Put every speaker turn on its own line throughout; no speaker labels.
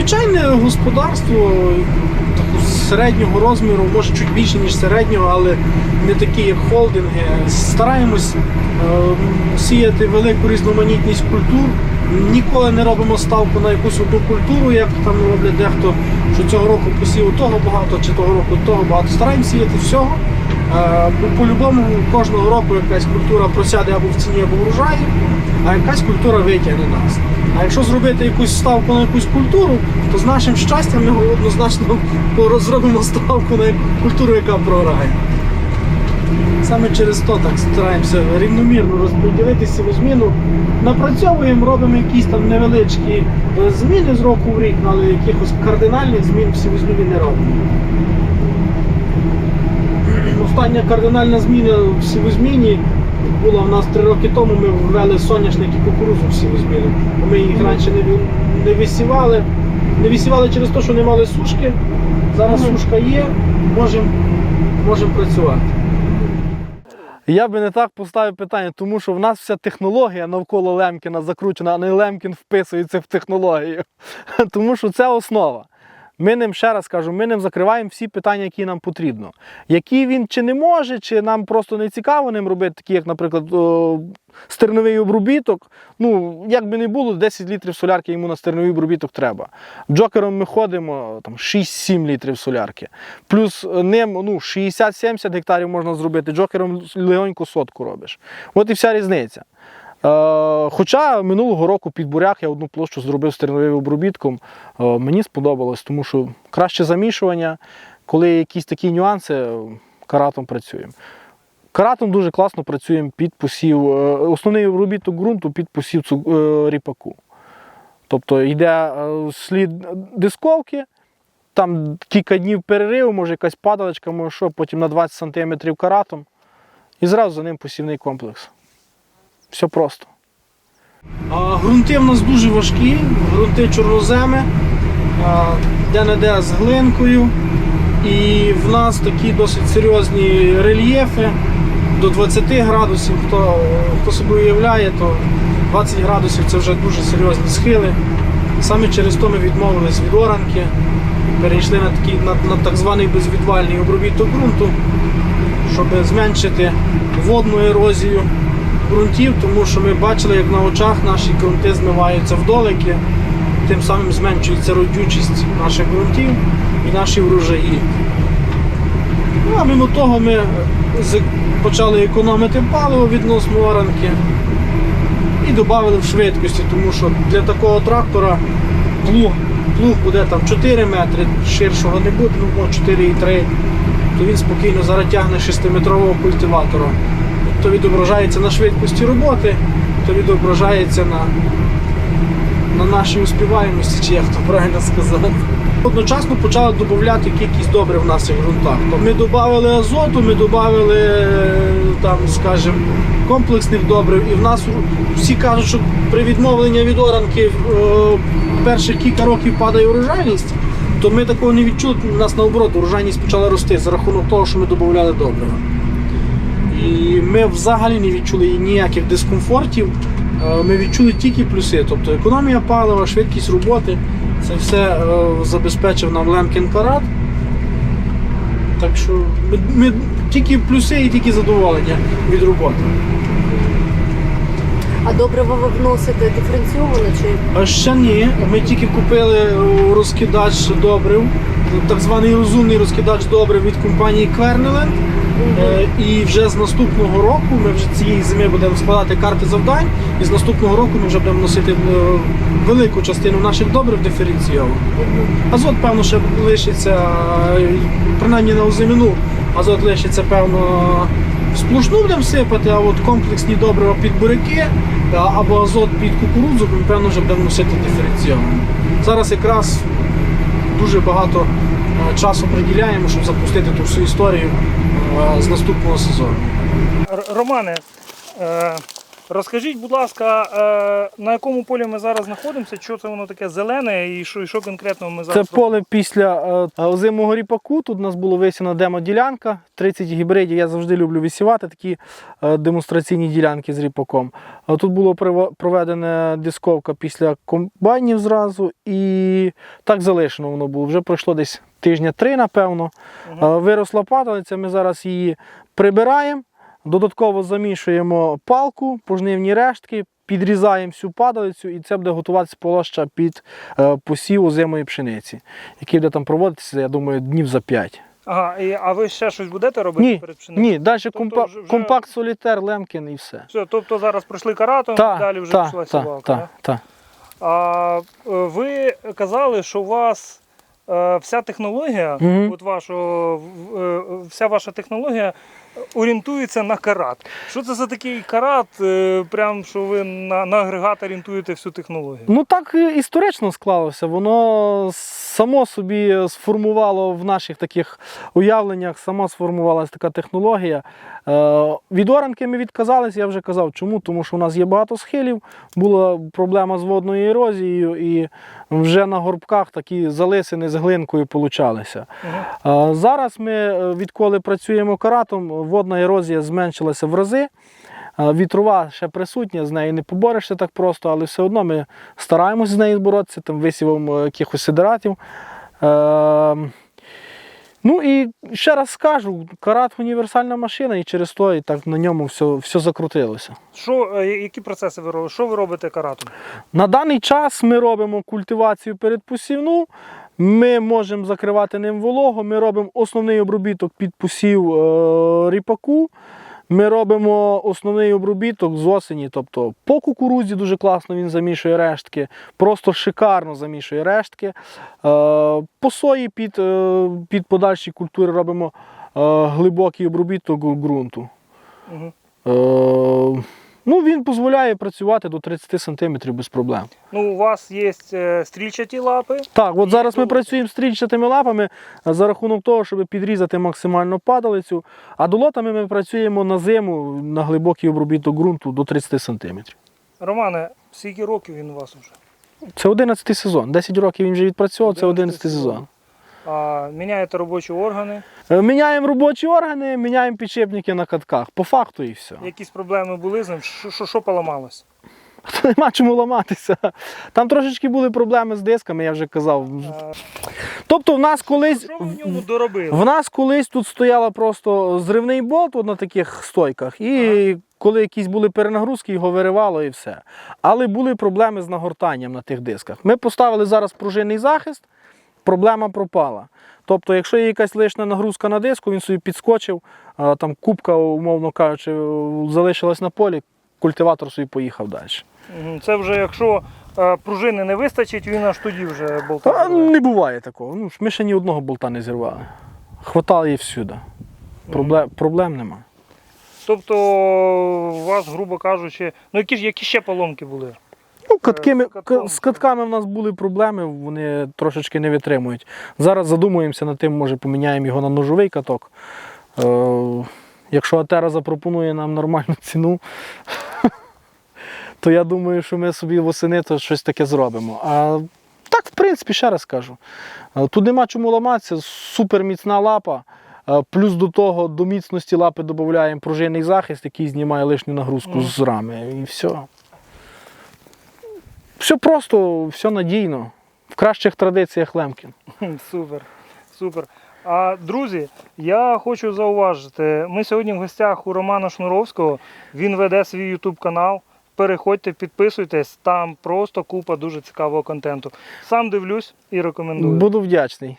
звичайне господарство середнього розміру, може чуть більше, ніж середнього, але не такі, як холдинги. Стараємось е, сіяти велику різноманітність культур. Ніколи не робимо ставку на якусь одну культуру, як там роблять дехто, що цього року посів того багато, чи того року того багато. Стараємося сіяти всього. Е, бо По-любому кожного року якась культура просяде або в ціні, або в врожаї, а якась культура витягне нас. А якщо зробити якусь ставку на якусь культуру, то з нашим щастям ми однозначно зробимо ставку на культуру, яка програє. Саме через то так стараємося рівномірно розподілити сівозміну. Напрацьовуємо, робимо якісь там невеличкі е, зміни з року в рік, але якихось кардинальних змін в сівозміні не робимо. Остання кардинальна зміна в сівозміні була в нас три роки тому. Ми ввели соняшник і кукурузу в сівозміну. Ми їх раніше не, не висівали. Не висівали через те, що не мали сушки. Зараз сушка є, можемо можемо працювати.
Я би не так поставив питання, тому що в нас вся технологія навколо Лемкіна закручена, а не Лемкін вписується в технологію. Тому що це основа. Ми ним ще раз кажу, ми ним закриваємо всі питання, які нам потрібно. Які він чи не може, чи нам просто не цікаво ним робити, такі як, наприклад, о, стерновий обробіток. Ну, як би не було, 10 літрів солярки йому на стерновий обробіток треба. Джокером ми ходимо там 6-7 літрів солярки. Плюс е, ним ну, 60-70 гектарів можна зробити, джокером легонько сотку робиш. От і вся різниця. Е, хоча минулого року під бурях я одну площу зробив стерновим обробітком. Е, мені сподобалось, тому що краще замішування, коли якісь такі нюанси, е, каратом працюємо. Каратом дуже класно працюємо під посів. Основний обробіток ґрунту під посів ріпаку. Тобто йде слід дисковки, там кілька днів перериву, може якась падалочка, може що, потім на 20 см каратом. І зразу за ним посівний комплекс. Все просто.
А, Грунти в нас дуже важкі, грунти чорноземи, де-не-де з глинкою. І в нас такі досить серйозні рельєфи до 20 градусів. Хто, хто собі уявляє, то 20 градусів це вже дуже серйозні схили. Саме через то ми відмовились від оранки, перейшли на, такий, на, на так званий безвідвальний обробіток ґрунту, щоб зменшити водну ерозію ґрунтів, тому що ми бачили, як на очах наші ґрунти змиваються вдолики, тим самим зменшується родючість наших ґрунтів і наші врожаї. Ну, а мимо того ми почали економити паливо відносно оранки і додали в швидкості, тому що для такого трактора плуг, плуг буде там 4 метри, ширшого не буде, ну 4,3, то він спокійно зараз тягне 6-метрового культиватора. То відображається на швидкості роботи, то відображається на, на нашій успіваємості, чи як то правильно сказати. Одночасно почали додати кількість добрив в наших ґрунтах. Ми додали азоту, ми додали там, скажімо, комплексних добрив. І в нас всі кажуть, що при відмовленні від оранки е, перших кілька років падає урожайність, то ми такого не відчули. У нас наоборот урожайність почала рости за рахунок того, що ми додавали добрива. І ми взагалі не відчули ніяких дискомфортів. Е, Ми відчули тільки плюси, тобто економія палива, швидкість роботи. Це все е, забезпечив нам Лемкін Карат. Так що ми, ми тільки плюси і тільки задоволення від роботи.
А добриво ви вносите диференційовано чи
ще ні. Ми тільки купили е, розкидач добрив, так званий розумний розкидач добрив від компанії Квернеленд. Е, І вже з наступного року ми вже цієї зими будемо складати карти завдань, і з наступного року ми вже будемо носити е, велику частину наших добрив диференційовано. Азот, певно, ще лишиться, е, принаймні на озимину, азот лишиться, певно, сплошну будемо сипати, а от комплексні добрива під буряки або азот під кукурудзу, ми, певно, вже будемо носити диференційовано. Зараз якраз дуже багато часу приділяємо, щоб запустити ту всю історію з наступного сезону.
Романе, е, Розкажіть, будь ласка, е, на якому полі ми зараз знаходимося? Що це воно таке зелене і що, і що конкретно ми зараз?
Це поле після е, озимого ріпаку. Тут у нас було висіна демо-ділянка. 30 гібридів. Я завжди люблю висівати такі е, демонстраційні ділянки з ріпаком. Тут було проведена дисковка після комбайнів зразу, і так залишено воно було. Вже пройшло десь тижня три, напевно. Е, Виросла падалиця, ми зараз її прибираємо. Додатково замішуємо палку, пожнивні рештки, підрізаємо всю падалицю, і це буде готуватися площа під е, посів озимої пшениці, який буде там проводитися, я думаю, днів за 5.
Ага, і, а ви ще щось будете робити
Ні,
перед пшеницею?
Ні, далі
Тобто
компа-
вже-
компакт солітер, лемкін і все.
Все, тобто зараз пройшли каратом,
Так,
далі вже
так,
пішла
так,
сівалка.
так, так.
А е, ви казали, що у вас е, вся технологія,
Мгм.
от вашого, вся ваша технологія орієнтується на карат. Що це за такий карат? е, Прям що ви на, на агрегат орієнтуєте всю технологію?
Ну так історично склалося. Воно само собі сформувало в наших таких уявленнях, сама сформувалася така технологія. Е, від оранки ми відказалися, я вже казав, чому? Тому що у нас є багато схилів, була проблема з водною ерозією, і вже на горбках такі залисини з глинкою получалися. Е, Зараз ми, відколи працюємо каратом, водна ерозія зменшилася в рази. Вітрова ще присутня, з нею не поборешся так просто, але все одно ми стараємося з нею боротися, там висівом е, якихось сидератів. Е, Ну і ще раз скажу, карат універсальна машина, і через то і так на ньому все, все закрутилося.
Що, е, які процеси ви робите? Що ви робите каратом?
На даний час ми робимо культивацію передпосівну, ми можемо закривати ним вологу, ми робимо основний обробіток під посів е, ріпаку. Ми робимо основний обробіток з осені, тобто по кукурудзі дуже класно він замішує рештки, просто шикарно замішує рештки. Е, по сої під, е, під подальші культури робимо е, глибокий обробіток ґрунту.
Мгм.
Е, він дозволяє працювати до 30 см без проблем.
Ну, у вас є е, стрільчаті лапи.
Так, от зараз ми працюємо стрільчатими лапами е, за рахунок того, щоб підрізати максимально падалицю, а долотами ми працюємо на зиму на глибокий обробіток ґрунту до 30 см.
Романе, скільки років він у вас вже?
Це 11 сезон. 10 років він вже відпрацював, це 11 сезон.
А, міняєте робочі органи.
Е, Міняємо робочі органи, міняємо підшипники на катках. По факту і все.
Якісь проблеми були з ним? Що, що, що поламалось?
Нема чому ламатися. Там трошечки були проблеми з дисками, я вже казав. Тобто в нас колись.
що в ньому доробили?
В нас колись тут стояла просто зривний болт от на таких стойках, і коли якісь були перенагрузки, його виривало і все. Але були проблеми з нагортанням на тих дисках. Ми поставили зараз пружинний захист, проблема пропала. Тобто, якщо є якась лишня нагрузка на диску, він собі підскочив, а, там кубка, умовно кажучи, залишилась на полі, культиватор собі поїхав далі.
Це вже якщо е, пружини не вистачить, він аж тоді вже болта.
Та
зриває.
не буває такого. Ну, ми ще ні одного болта не зірвали. Хватало її всюди. Проблем, проблем нема.
Тобто у вас, грубо кажучи, ну які ж які ще поломки були?
Ну,
з катком.
з катками в нас були проблеми, вони трошечки не витримують. Зараз задумуємося над тим, може поміняємо його на ножовий каток. Е, якщо Атера запропонує нам нормальну ціну, то я думаю, що ми собі восени то щось таке зробимо. А так, в принципі, ще раз кажу. е, Тут нема чому ламатися, супер міцна лапа. е, Плюс до того до міцності лапи додаємо пружинний захист, який знімає лишню нагрузку
Мгм.
з рами. І все. Все просто, все надійно. В кращих традиціях Лемкін.
Супер, супер. А друзі, я хочу зауважити, ми сьогодні в гостях у Романа Шнуровського. Він веде свій YouTube канал. Переходьте, підписуйтесь, там просто купа дуже цікавого контенту. Сам дивлюсь і рекомендую.
Буду вдячний.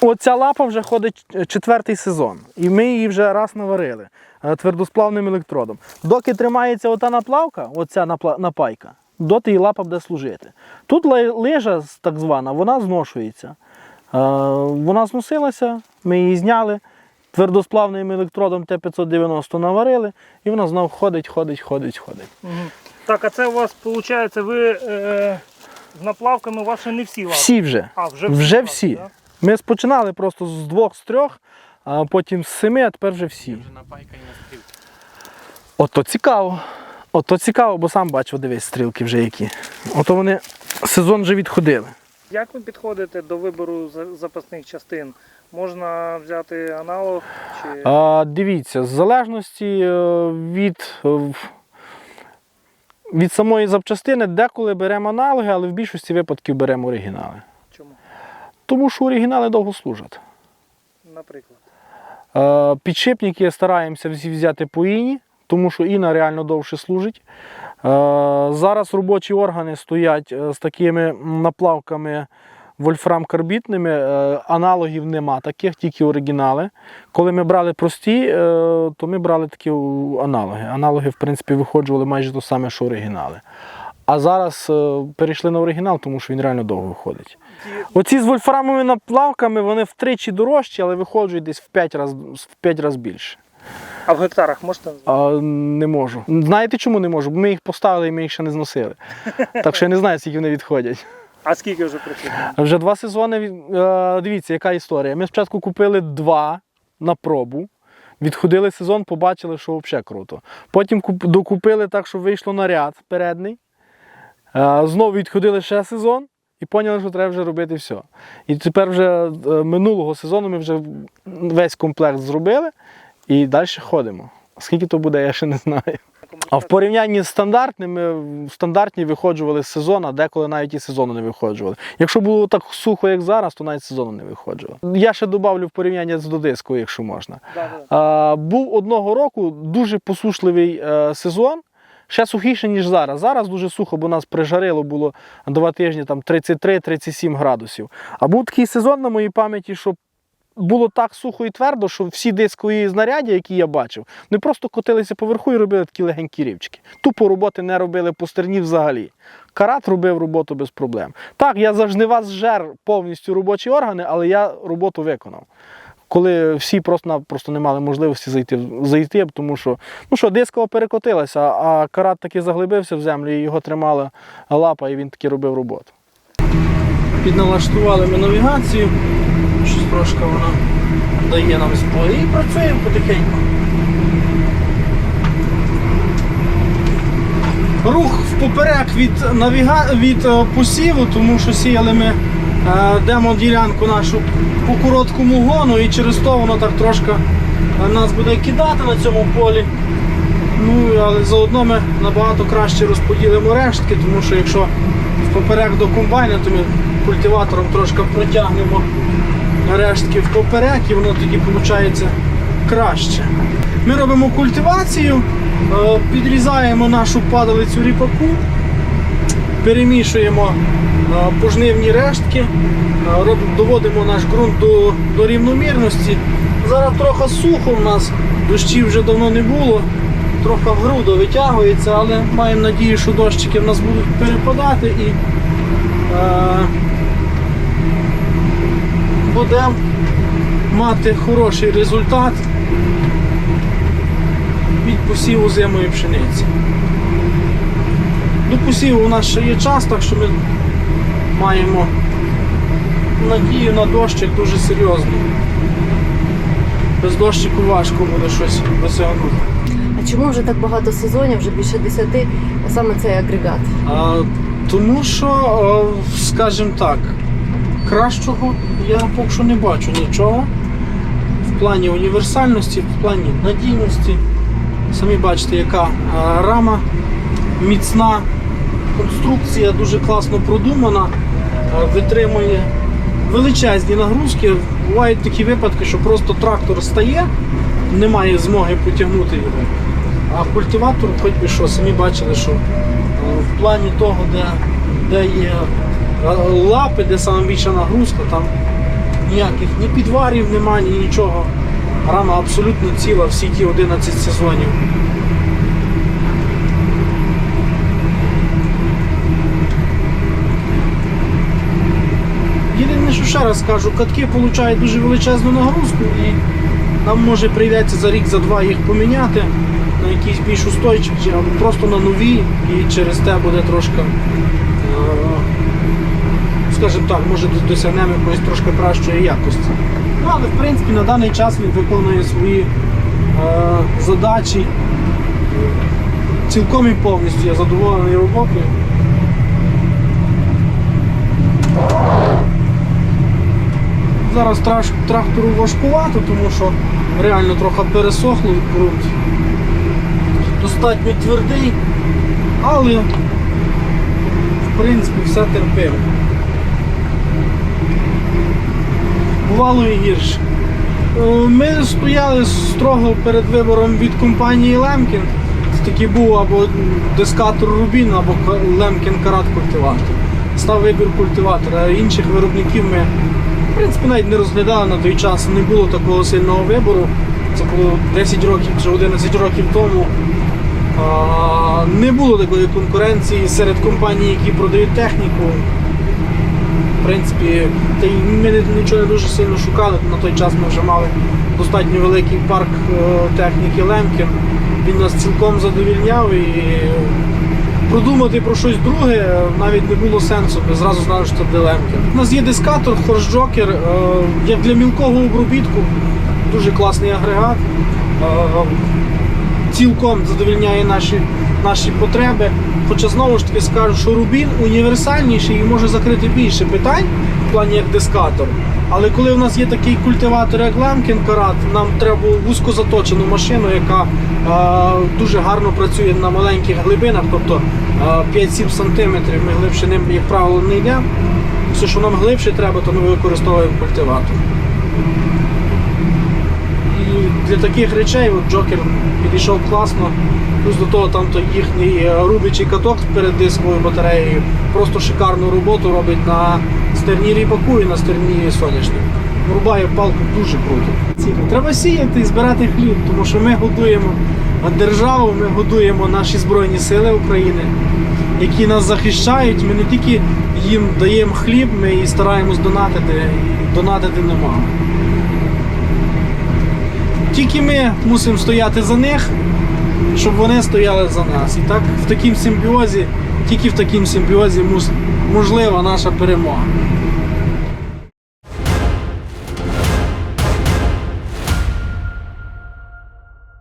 Оця лапа вже ходить е, четвертий сезон. І ми її вже раз наварили е, твердосплавним електродом. Доки тримається ота наплавка, оця напайка, доти її лапа буде служити. Тут лижа так звана, вона зношується. Е, Вона зносилася, ми її зняли, твердосплавним електродом Т-590 наварили, і вона знов ходить, ходить, ходить, ходить.
Так, а це у вас виходить, ви е, з наплавками у вас ще не всі лапи.
Всі вже.
А, вже
Вже
лапи,
всі.
да?
Ми спочинали просто з двох, з трьох, а потім з семи, а тепер вже всі. Вже на пайка і на стрілку. Ото цікаво.
Ото цікаво, бо сам бачив, дивись, стрілки вже які. Ото вони сезон вже відходили.
Як ви підходите до вибору запасних частин? Можна взяти аналог чи
А, дивіться, в залежності е, від, е, від самої запчастини, деколи беремо аналоги, але в більшості випадків беремо оригінали.
чому?
Тому що оригінали довго служать.
Наприклад.
Е, Підшипники стараємося всі взяти по іні, тому що іна реально довше служить. Е, Зараз робочі органи стоять е, з такими наплавками вольфрам-карбітними. Е, Аналогів нема таких, тільки оригінали. Коли ми брали прості, то ми брали такі аналоги. Аналоги, в принципі, виходжували майже те саме, що оригінали. А зараз перейшли на оригінал, тому що він реально довго виходить. Оці з вольфрамовими наплавками вони втричі дорожчі, але виходять десь в 5 разів в 5 раз більше.
А в гектарах можете назвати?
А, не можу. Знаєте, чому не можу? Бо ми їх поставили і ми їх ще не зносили. Так що я не знаю, скільки вони відходять.
А скільки вже присутні?
Вже два сезони. е, Дивіться, яка історія. Ми спочатку купили два на пробу. Відходили сезон, побачили, що взагалі круто. Потім докупили так, що вийшло на ряд передній. Е, Знову відходили ще сезон і поняли, що треба вже робити все. І тепер вже е, минулого сезону ми вже весь комплект зробили і далі ходимо. Скільки то буде, я ще не знаю. А в порівнянні з стандартними, стандартні виходжували з сезону, а деколи навіть і сезону не виходжували. Якщо було так сухо, як зараз, то навіть сезону не виходжували. Я ще додавлю в порівняння з додискою, якщо можна. А, був одного року дуже посушливий е, сезон. Ще сухіше, ніж зараз. Зараз дуже сухо, бо нас прижарило було два тижні там 33-37 градусів. А був такий сезон на моїй пам'яті, що було так сухо і твердо, що всі дискові знаряддя, які я бачив, вони просто котилися поверху і робили такі легенькі рівчики. Тупо роботи не робили по стерні взагалі. Карат робив роботу без проблем. Так, я завжди вас зжер повністю робочі органи, але я роботу виконав. Коли всі просто просто не мали можливості зайти, зайти, тому що ну що, дискова перекотилася, а карат таки заглибився в землю, і його тримала лапа, і він таки робив роботу.
Підналаштували ми навігацію, щось трошки вона дає нам збої і працюємо потихеньку. Рух впоперек від, навіга... від е, посіву, тому що сіяли ми е, демо-ділянку нашу по короткому гону і через то воно так трошки е, нас буде кидати на цьому полі. Ну, але заодно ми набагато краще розподілимо рештки, тому що якщо впоперек до комбайна, то ми культиватором трошки протягнемо рештки впоперек і воно тоді виходить краще. Ми робимо культивацію, е, підрізаємо нашу падалицю ріпаку, перемішуємо е, пожнивні рештки, е, доводимо наш ґрунт до, до рівномірності. Зараз трохи сухо в нас, дощів вже давно не було, трохи грудо витягується, але маємо надію, що дощики в нас будуть перепадати і будемо мати хороший результат від посіву зимої пшениці. До посіву у нас ще є час, так що ми маємо надію на дощик дуже серйозно. Без дощику важко буде щось досягнути.
А чому вже так багато сезонів, вже більше десяти, саме цей агрегат?
А, тому що, скажімо так, кращого я поки що не бачу нічого. В плані універсальності, в плані надійності. Самі бачите, яка е, рама міцна, конструкція дуже класно продумана, е, витримує величезні нагрузки. Бувають такі випадки, що просто трактор стає, немає змоги потягнути його. А культиватор, хоч би що, самі бачили, що е, в плані того, де, де є лапи, де саме більша нагрузка, там ніяких ні підварів немає, ні нічого. Рама абсолютно ціла всі ті 11 сезонів. Єдине, що ще раз скажу, катки получають дуже величезну нагрузку і нам може прийдеться за рік, за два їх поміняти на якісь більш устойчиві або просто на нові і через те буде трошки, е, скажімо так, може досягнемо якоїсь трошки кращої якості. Ну, але в принципі на даний час він виконує свої е, задачі цілком і повністю я задоволений роботою. Зараз трактору важкувато, тому що реально трохи пересохло ґрунт. Достатньо твердий, але в принципі все терпимо. Бувало і. Е, Ми стояли строго перед вибором від компанії Лемкін. Такий був або дискатор Рубін, або Лемкін Карат культиватор. Став вибір культиватора. Інших виробників ми в принципі навіть не розглядали на той час. Не було такого сильного вибору. Це було 10 років чи 11 років тому. Не було такої конкуренції серед компаній, які продають техніку. Принципі, та й ми нічого не дуже сильно шукали. На той час ми вже мали достатньо великий парк е, техніки Лемкін. Він нас цілком задовільняв і продумати про щось друге навіть не було сенсу. Ми зразу знали, що це буде Лемкін. У нас є дискатор, хорс-джокер, е, як для мілкого обробітку. Дуже класний агрегат. Е, цілком задовільняє наші, наші потреби. Хоча знову ж таки скажу, що Рубін універсальніший і може закрити більше питань в плані як дискатор. Але коли в нас є такий культиватор, як Ламкін Карат, нам треба вузько заточену машину, яка е, дуже гарно працює на маленьких глибинах, тобто е, 5-7 см ми глибше ним, як правило, не йдемо. Все, що нам глибше треба, то ми використовуємо культиватор. І для таких речей от Джокер підійшов класно. Плюс до того там то їхній е, рубичий каток перед дисковою батареєю просто шикарну роботу робить на стерні ріпаку і на стерні соняшник. Рубає палку дуже круто. Треба сіяти і збирати хліб, тому що ми годуємо державу, ми годуємо наші Збройні Сили України, які нас захищають. Ми не тільки їм даємо хліб, ми і стараємось донатити, донатити немало. Тільки ми мусимо стояти за них, щоб вони стояли за нас. І так в такому симбіозі, тільки в такому симбіозі можлива наша перемога.